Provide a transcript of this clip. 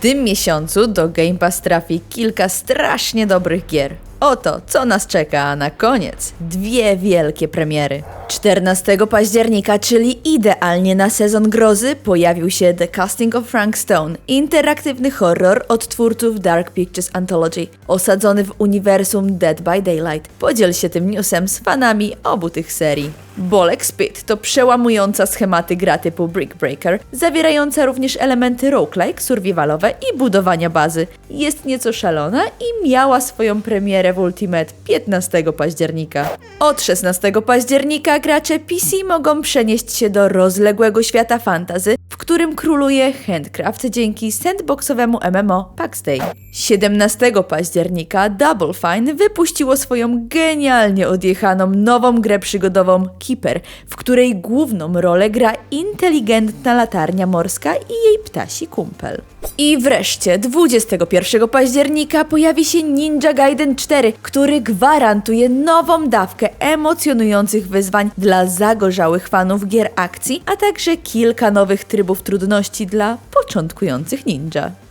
tym miesiącu do Game Pass trafi kilka strasznie dobrych gier. Oto, co nas czeka na koniec. Dwie wielkie premiery. 14 października, czyli idealnie na sezon grozy, pojawił się The Casting of Frank Stone, interaktywny horror od twórców Dark Pictures Anthology, osadzony w uniwersum Dead by Daylight. Podziel się tym newsem z fanami obu tych serii. Bolek Spit to przełamująca schematy gra typu Brick Breaker, zawierająca również elementy roguelike, survivalowe i budowania bazy. Jest nieco szalona i miała swoją premierę w Ultimate 15 października. Od 16 października gracze PC mogą przenieść się do rozległego świata fantazy, w którym króluje handcraft dzięki sandboxowemu MMO Paxday. 17 października Double Fine wypuściło swoją genialnie odjechaną nową grę przygodową Keeper, w której główną rolę gra inteligentna latarnia morska i jej ptasi kumpel. I wreszcie 21 października pojawi się Ninja Gaiden 4, który gwarantuje nową dawkę emocjonujących dla zagorzałych fanów gier akcji, a także kilka nowych trybów trudności dla początkujących ninja.